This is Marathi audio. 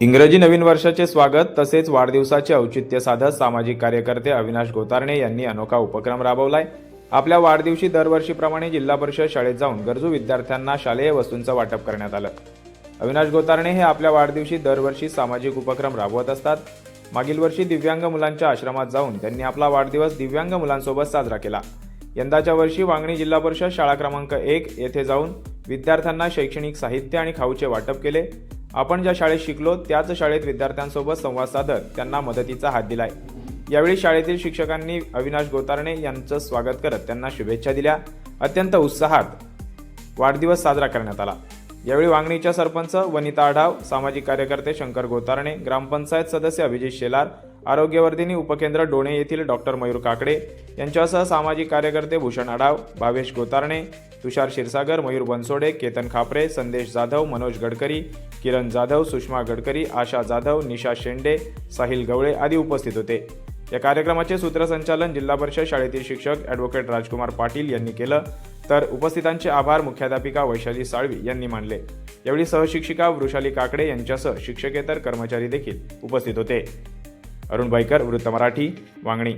इंग्रजी नवीन वर्षाचे स्वागत तसेच वाढदिवसाचे औचित्य साधत सामाजिक कार्यकर्ते अविनाश गोतारणे यांनी अनोखा उपक्रम राबवलाय. आपल्या वाढदिवशी दरवर्षीप्रमाणे जिल्हा परिषद शाळेत जाऊन गरजू विद्यार्थ्यांना शालेय वस्तूंचं वाटप करण्यात आलं. अविनाश गोतारणे हे आपल्या वाढदिवशी दरवर्षी सामाजिक उपक्रम राबवत असतात. मागील वर्षी दिव्यांग मुलांच्या आश्रमात जाऊन त्यांनी आपला वाढदिवस दिव्यांग मुलांसोबत साजरा केला. यंदाच्या वर्षी वांगणी जिल्हा परिषद शाळा क्रमांक एक येथे जाऊन विद्यार्थ्यांना शैक्षणिक साहित्य आणि खाऊचे वाटप केले. आपण ज्या शाळेत शिकलो त्याच शाळेत विद्यार्थ्यांसोबत संवाद साधत त्यांना मदतीचा हात दिलाय. यावेळी शाळेतील शिक्षकांनी अविनाश गोतारणे यांचं स्वागत करत त्यांना शुभेच्छा दिल्या. अत्यंत उत्साहात वाढदिवस साजरा करण्यात आला. यावेळी वांगणीच्या सरपंच वनिता आढाव सामाजिक कार्यकर्ते शंकर गोतारणे ग्रामपंचायत सदस्य अभिजित शेलार आरोग्यवर्धिनी उपकेंद्र डोणे येथील डॉक्टर मयूर काकडे यांच्यासह सामाजिक कार्यकर्ते भूषण आढाव भावेश गोतारणे तुषार क्षीरसागर मयूर बनसोडे केतन खापरे संदेश जाधव मनोज गडकरी किरण जाधव सुषमा गडकरी आशा जाधव निशा शेंडे साहिल गवळे आदी उपस्थित होते. या कार्यक्रमाचे सूत्रसंचालन जिल्हा परिषद शाळेतील शिक्षक ॲडव्होकेट राजकुमार पाटील यांनी केलं. तर उपस्थितांचे आभार मुख्याध्यापिका वैशाली साळवी यांनी मानले. यावेळी सहशिक्षिका वृषाली काकडे यांच्यासह शिक्षकेतर कर्मचारी देखील उपस्थित होते. अरुण बाईकर वृत्त मराठी वांगणी.